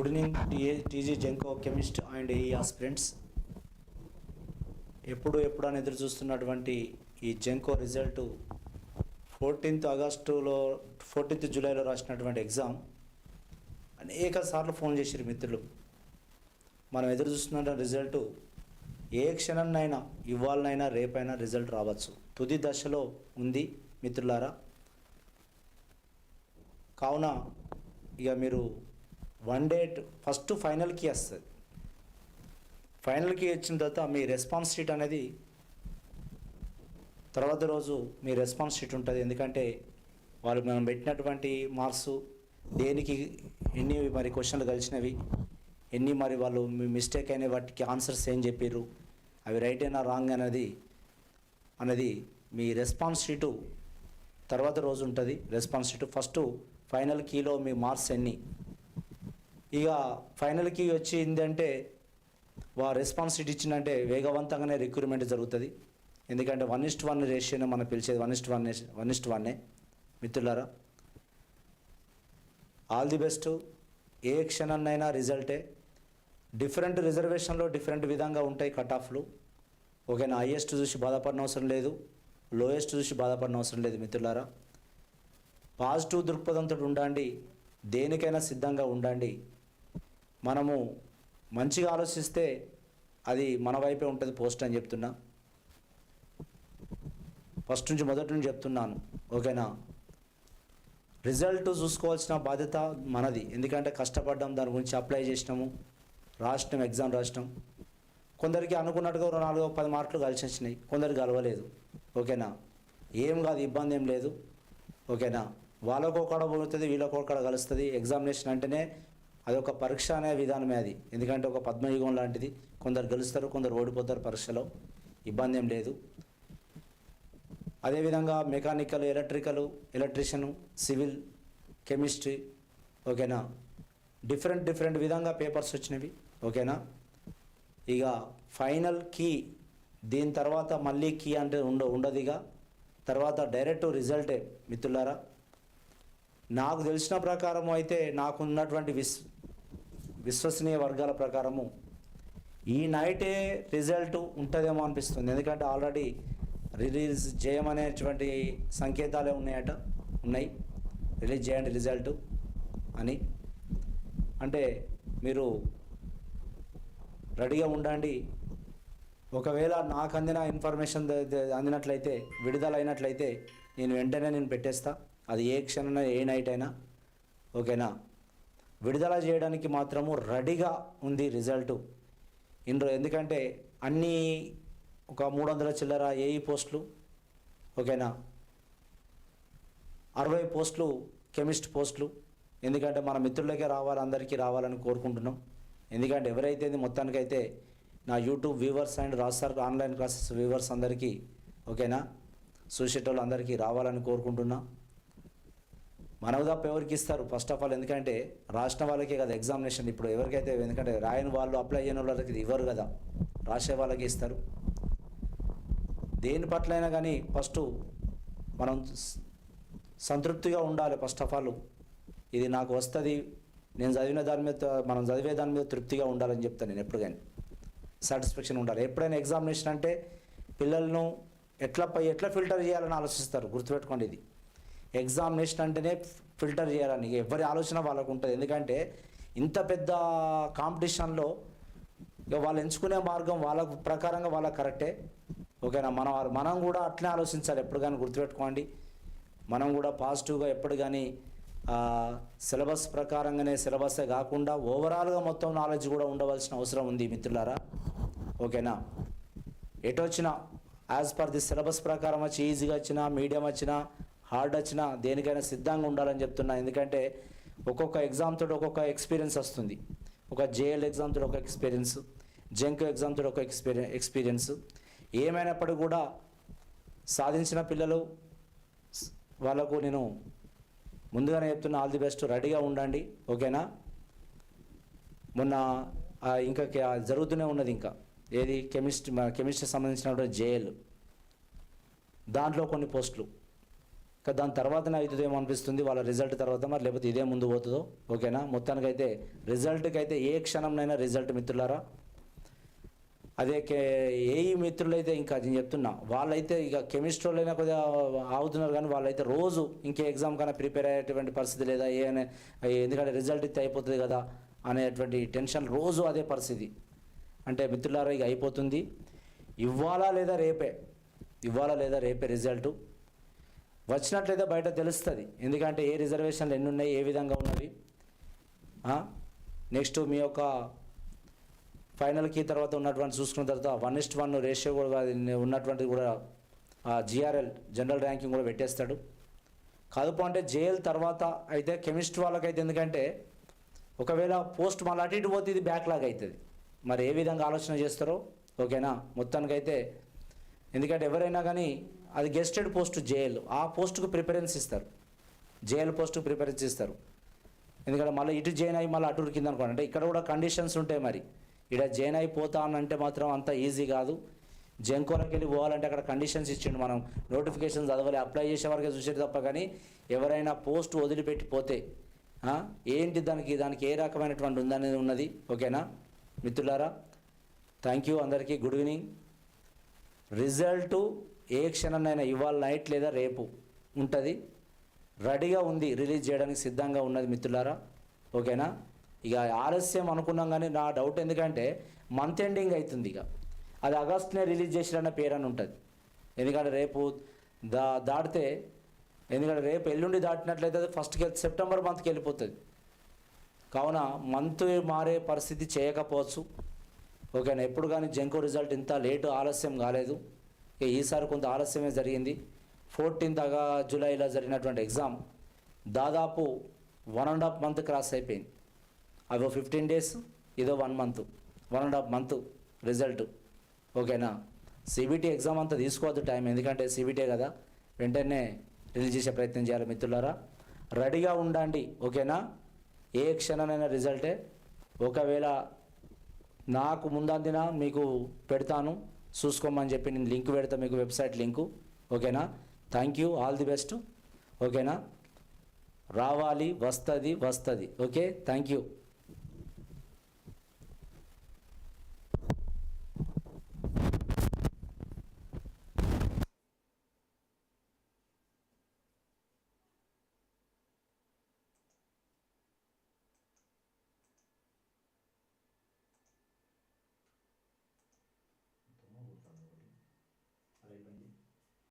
Good evening TG Genco chemist and ఈ aspirants ఎప్పుడు ఎప్పుడని ఎదురు చూస్తున్నటువంటి ఈ జంకో రిజల్ట్ ఫోర్టీన్త్ ఆగస్టులో ఫోర్టీన్త్ జూలైలో రాసినటువంటి ఎగ్జామ్. అనేక సార్లు ఫోన్ చేసిరు మిత్రులు. మనం ఎదురు చూస్తున్న రిజల్ట్ ఏ క్షణంనైనా ఇవ్వాలనైనా రేపైనా రిజల్ట్ రావచ్చు. తుది దశలో ఉంది మిత్రులారా. కావున ఇక మీరు వన్ డే ఫస్ట్ ఫైనల్కి వస్తుంది. ఫైనల్కి వచ్చిన తర్వాత మీ రెస్పాన్స్ షీట్ అనేది తర్వాత రోజు మీ రెస్పాన్స్ షీట్ ఉంటుంది. ఎందుకంటే వాళ్ళు మనం పెట్టినటువంటి మార్క్స్ దేనికి ఎన్ని మరి క్వశ్చన్లు కలిసినవి ఎన్ని మరి వాళ్ళు మీ మిస్టేక్ అయిన వాటికి ఆన్సర్స్ ఏం చెప్పారు అవి రైట్ అయినా రాంగ్ అనేది అనేది మీ రెస్పాన్స్ షీటు తర్వాత రోజు ఉంటుంది. రెస్పాన్స్ షీటు ఫస్ట్ ఫైనల్ కీలో మీ మార్క్స్ ఎన్ని ఇక ఫైనల్కి వచ్చిందంటే వా రెస్పాన్స్ ఇచ్చిందంటే వేగవంతంగానే రిక్రూట్మెంట్ జరుగుతుంది. ఎందుకంటే వన్ ఇస్ట్ వన్ రేషియోనే మనం పిలిచేది one is to one one ఇస్ట్ వన్నే మిత్రులారా ఆల్ ది బెస్ట్ ఏ క్షణాన్నైనా రిజల్టే డిఫరెంట్ రిజర్వేషన్లో డిఫరెంట్ విధంగా ఉంటాయి కట్ ఆఫ్లు ఓకేనా హైయెస్ట్ చూసి బాధపడిన అవసరం లేదు. లోయెస్ట్ చూసి బాధపడిన అవసరం లేదు మిత్రులారా. పాజిటివ్ దృక్పథంతో ఉండండి దేనికైనా సిద్ధంగా ఉండండి. మనము మంచిగా ఆలోచిస్తే అది మన వైపే ఉంటుంది పోస్ట్ అని చెప్తున్నా. ఫస్ట్ నుంచి మొదటి నుంచి చెప్తున్నాను ఓకేనా? రిజల్ట్ చూసుకోవాల్సిన బాధ్యత మనది. ఎందుకంటే కష్టపడ్డాం దాని గురించి అప్లై చేసినాము రాసినాం ఎగ్జామ్ రాసినాం. కొందరికి అనుకున్నట్టుగా నాలుగో పది మార్కులు కలిసి వచ్చినాయి. కొందరికి కలవలేదు ఓకేనా? ఏం కాదు ఇబ్బంది ఏం లేదు ఓకేనా? వాళ్ళకు ఒకడ పోతుంది వీళ్ళకు ఒకడ కలుస్తుంది. ఎగ్జామినేషన్ అంటేనే అదొక పరీక్ష అనే విధానమే అది. ఎందుకంటే ఒక పద్మయుగం లాంటిది. కొందరు గెలుస్తారు కొందరు ఓడిపోతారు పరీక్షలో. ఇబ్బంది ఏం లేదు. అదేవిధంగా mechanical electrical electrician civil chemistry ఓకేనా? డిఫరెంట్ డిఫరెంట్ విధంగా పేపర్స్ వచ్చినవి. ఓకేనా? ఇక ఫైనల్ కీ దీని తర్వాత మళ్ళీ కీ అంటే ఉండ ఉండదు ఇక తర్వాత డైరెక్ట్ రిజల్టే మిత్రులారా. నాకు తెలిసిన ప్రకారం అయితే నాకు ఉన్నటువంటి విస్ విశ్వసనీయ వర్గాల ప్రకారము ఈ నైటే రిజల్ట్ ఉంటుందేమో అనిపిస్తుంది. ఎందుకంటే ఆల్రెడీ రిలీజ్ చేయమనేటువంటి సంకేతాలే ఉన్నాయట ఉన్నాయి. రిలీజ్ చేయండి రిజల్ట్ అని. అంటే మీరు రెడీగా ఉండండి. ఒకవేళ నాకు అందిన ఇన్ఫర్మేషన్ అందినట్లయితే విడుదలైనట్లయితే నేను వెంటనే నేను పెట్టేస్తా. అది ఏ క్షణమైనా ఏ నైట్ అయినా. ఓకేనా? విడుదల చేయడానికి మాత్రము రెడీగా ఉంది రిజల్టు. ఇందులో ఎందుకంటే అన్నీ ఒక మూడు వందల చిల్లర ఏఈ పోస్టులు ఓకేనా? అరవై పోస్టులు కెమిస్ట్ పోస్టులు. ఎందుకంటే మన మిత్రులకే రావాలి అందరికీ రావాలని కోరుకుంటున్నాం. ఎందుకంటే ఎవరైతే మొత్తానికైతే నా యూట్యూబ్ వ్యూవర్స్ అండ్ రాస్తారు ఆన్లైన్ క్లాసెస్ వ్యూవర్స్ అందరికీ ఓకేనా? చూసేటోళ్ళు అందరికీ రావాలని కోరుకుంటున్నా. మనకు తప్ప ఎవరికి ఇస్తారు? ఫస్ట్ ఆఫ్ ఆల్ ఎందుకంటే రాసిన వాళ్ళకే కదా ఎగ్జామినేషన్ ఇప్పుడు ఎవరికైతే ఎందుకంటే రాయని వాళ్ళు అప్లై చేయని వాళ్ళకి ఇవ్వరు కదా. రాసే వాళ్ళకి ఇస్తారు. దేని పట్లైనా కానీ ఫస్ట్ మనం సంతృప్తిగా ఉండాలి ఫస్ట్ ఆఫ్ ఆల్ ఇది నాకు వస్తుంది నేను చదివిన దాని మీద మనం చదివే దాని మీద తృప్తిగా ఉండాలని చెప్తాను నేను ఎప్పుడు కానీ సాటిస్ఫాక్షన్ ఉండాలి. ఎప్పుడైనా ఎగ్జామినేషన్ అంటే పిల్లలను ఎట్లా పై ఎట్లా ఫిల్టర్ చేయాలని ఆలోచిస్తారు. గుర్తుపెట్టుకోండి ఇది. ఎగ్జామినేషన్ అంటేనే ఫిల్టర్ చేయాలని ఎవరి ఆలోచన వాళ్ళకు ఉంటుంది. ఎందుకంటే ఇంత పెద్ద కాంపిటీషన్లో ఇక వాళ్ళు ఎంచుకునే మార్గం వాళ్ళ ప్రకారంగా వాళ్ళ కరెక్టే. ఓకేనా? మన మనం కూడా అట్లే ఆలోచించాలి. ఎప్పుడు కానీ గుర్తుపెట్టుకోండి. మనం కూడా పాజిటివ్గా ఎప్పుడు కానీ సిలబస్ ప్రకారంగానే సిలబసే కాకుండా ఓవరాల్గా మొత్తం నాలెడ్జ్ కూడా ఉండవలసిన అవసరం ఉంది మిత్రులారా. ఓకేనా? ఎటు వచ్చినా యాజ్ పర్ ది సిలబస్ ప్రకారం వచ్చి ఈజీగా వచ్చినా మీడియం వచ్చినా హార్డ్ వచ్చినా దేనికైనా సిద్ధంగా ఉండాలని చెప్తున్నా. ఎందుకంటే ఒక్కొక్క ఎగ్జామ్ తోటి ఒక్కొక్క ఎక్స్పీరియన్స్ వస్తుంది. ఒక జేఎల్ ఎగ్జామ్ తోటి ఒక ఎక్స్పీరియన్స్ జంక్ ఎగ్జామ్ తోటి ఒక ఎక్స్పీరియన్ ఎక్స్పీరియన్స్. ఏమైనప్పటికీ కూడా సాధించిన పిల్లలు వాళ్ళకు నేను ముందుగానే చెప్తున్నా ఆల్ ది బెస్ట్. రెడీగా ఉండండి. ఓకేనా? మొన్న ఇంకా జరుగుతూనే ఉన్నది ఇంకా. ఏది? కెమిస్ట్రీ కెమిస్ట్రీ సంబంధించినటువంటి జేఎల్. దాంట్లో కొన్ని పోస్టులు. దాని తర్వాతనే అవుతుందేమో అనిపిస్తుంది. వాళ్ళ రిజల్ట్ తర్వాత మరి లేకపోతే ఇదే ముందు పోతుందో. ఓకేనా? మొత్తానికైతే రిజల్ట్కి అయితే ఏ క్షణంనైనా రిజల్ట్ మిత్రులారా? అదే కే మిత్రులైతే ఇంకా నేను చెప్తున్నా. వాళ్ళైతే ఇక కెమిస్ట్రీలైనా కొద్దిగా ఆగుతున్నారు కానీ వాళ్ళైతే రోజు ఇంకే ఎగ్జామ్ కన్నా ప్రిపేర్ అయ్యేటువంటి పరిస్థితి లేదా ఏ ఎందుకంటే రిజల్ట్ ఇస్తే అయిపోతుంది కదా అనేటువంటి టెన్షన్ రోజు అదే పరిస్థితి. అంటే మిత్రులారా ఇక అయిపోతుంది. ఇవ్వాలా లేదా రేపే? ఇవ్వాలా లేదా రేపే రిజల్ట్? వచ్చినట్లయితే బయట తెలుస్తుంది. ఎందుకంటే ఏ రిజర్వేషన్లు ఎన్ని ఉన్నాయి ఏ విధంగా ఉన్నవి? నెక్స్ట్ మీ యొక్క ఫైనల్కి తర్వాత ఉన్నటువంటి చూసుకున్న తర్వాత వన్ ఇస్ట్ వన్ రేషియో కూడా ఉన్నటువంటిది కూడా జిఆర్ఎల్ జనరల్ ర్యాంకింగ్ కూడా పెట్టేస్తాడు. కాదుపు అంటే జేఎల్ తర్వాత అయితే కెమిస్ట్రీ వాళ్ళకైతే ఎందుకంటే ఒకవేళ పోస్ట్ మళ్ళీ అటు ఇటు పోతే ఇది బ్యాక్లాగ్ అవుతుంది మరి ఏ విధంగా ఆలోచన చేస్తారో? ఓకేనా మొత్తానికైతే ఎందుకంటే ఎవరైనా కానీ అది గెస్టెడ్ పోస్ట్ జేఎల్ ఆ పోస్టుకు ప్రిఫరెన్స్ ఇస్తారు. జేఎల్ పోస్టుకు ప్రిఫరెన్స్ ఇస్తారు. ఎందుకంటే మళ్ళీ ఇటు జైన్ అయ్యి మళ్ళీ అటు కింద అనుకోండి అంటే ఇక్కడ కూడా కండిషన్స్ ఉంటాయి మరి. ఇక్కడ జైన్ అయిపోతా అంటే మాత్రం అంత ఈజీ కాదు. జంకోలకి వెళ్ళి పోవాలంటే అక్కడ కండిషన్స్ ఇచ్చిండు మనం. నోటిఫికేషన్ చదవాలి. అప్లై చేసే వరకే చూసేది తప్ప కానీ ఎవరైనా పోస్ట్ వదిలిపెట్టి పోతే ఏంటి దానికి దానికి ఏ రకమైనటువంటి ఉందనేది ఉన్నది. ఓకేనా? మిత్రులారా థ్యాంక్ యూ అందరికీ. Good evening. రిజల్ట్ ఏ క్షణంనైనా ఇవాళ నైట్ లేదా రేపు ఉంటుంది. రెడీగా ఉంది రిలీజ్ చేయడానికి సిద్ధంగా ఉన్నది మిత్రులారా. ఓకేనా? ఇక ఆలస్యం అనుకున్నాం కానీ నా డౌట్ ఎందుకంటే మంత్ ఎండింగ్ అవుతుంది ఇక. అది ఆగస్ట్నే రిలీజ్ చేసిరన్న పేరు అని ఉంటుంది. ఎందుకంటే రేపు దా దాటితే ఎందుకంటే రేపు ఎల్లుండి దాటినట్లయితే అది ఫస్ట్కి సెప్టెంబర్ మంత్కి వెళ్ళిపోతుంది. కావున మంత్ మారే పరిస్థితి చేయకపోవచ్చు. ఓకేనా? ఎప్పుడు కానీ జంకో రిజల్ట్ ఇంత లేటు ఆలస్యం కాలేదు. ఈసారి కొంత ఆలస్యమే జరిగింది. ఫోర్టీన్త్ అగా జూలైలో జరిగినటువంటి ఎగ్జామ్ దాదాపు one and half month cross అయిపోయింది. అవి ఫిఫ్టీన్ డేస్ ఇదో one month one and half month result. ఓకేనా? సిబిటీ ఎగ్జామ్ అంతా తీసుకోవద్దు టైం ఎందుకంటే సిబిటీ కదా. వెంటనే రిలీజ్ చేసే ప్రయత్నం చేయాలి మిత్రులారా. రెడీగా ఉండండి ఓకేనా? ఏ క్షణమైనా రిజల్టే. ఒకవేళ నాకు ముందందిన మీకు పెడతాను. చూసుకోమని చెప్పి నేను లింక్ పెడతా మీకు వెబ్సైట్ లింకు. ఓకేనా? Thank you all the best ఓకేనా? రావాలి వస్తుంది వస్తుంది. ఓకే? Thank you